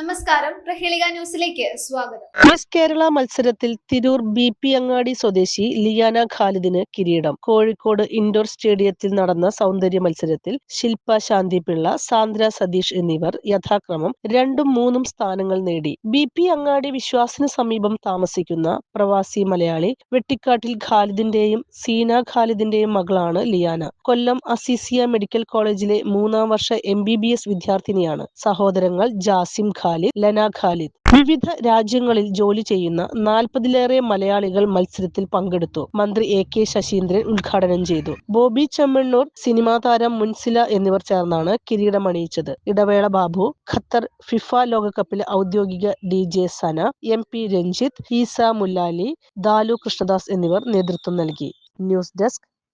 നമസ്കാരം. പ്രഹേളിക ന്യൂസിലേക്ക് സ്വാഗതം. മിസ് കേരള മത്സരത്തിൽ തിരൂർ ബി പി അങ്ങാടി സ്വദേശി ലിയാന ഖാലിദിന് കിരീടം. കോഴിക്കോട് ഇൻഡോർ സ്റ്റേഡിയത്തിൽ നടന്ന സൗന്ദര്യ മത്സരത്തിൽ ശില്പ ശാന്തിപിള്ള സാന്ദ്ര സതീഷ് എന്നിവർ യഥാക്രമം രണ്ടും മൂന്നും സ്ഥാനങ്ങൾ നേടി. ബി പി അങ്ങാടി വിശ്വാസിന് സമീപം താമസിക്കുന്ന പ്രവാസി മലയാളി വെട്ടിക്കാട്ടിൽ ഖാലിദിന്റെയും സീന ഖാലിദിന്റെയും മകളാണ് ലിയാന. കൊല്ലം അസീസിയ മെഡിക്കൽ കോളേജിലെ മൂന്നാം വർഷ എം ബി ബി എസ് വിദ്യാർത്ഥിനിയാണ്. സഹോദരങ്ങൾ ജാസിം ഖാലിദ് ലന ഖാലിദ്. വിവിധ രാജ്യങ്ങളിൽ ജോലി ചെയ്യുന്ന നാൽപ്പതിലേറെ മലയാളികൾ മത്സരത്തിൽ പങ്കെടുത്തു. മന്ത്രി എ കെ ശശീന്ദ്രൻ ഉദ്ഘാടനം ചെയ്തു. ബോബി ചെമ്മണ്ണൂർ സിനിമാ താരം മുൻസില എന്നിവർ ചേർന്നാണ് കിരീടമണിയിച്ചത്. ഇടവേള ബാബു ഖത്തർ ഫിഫ ലോകകപ്പിലെ ഔദ്യോഗിക D J Sana M P Ranjith Eesa Mullali Dalu Krishnadas എന്നിവർ നേതൃത്വം നൽകി. News desk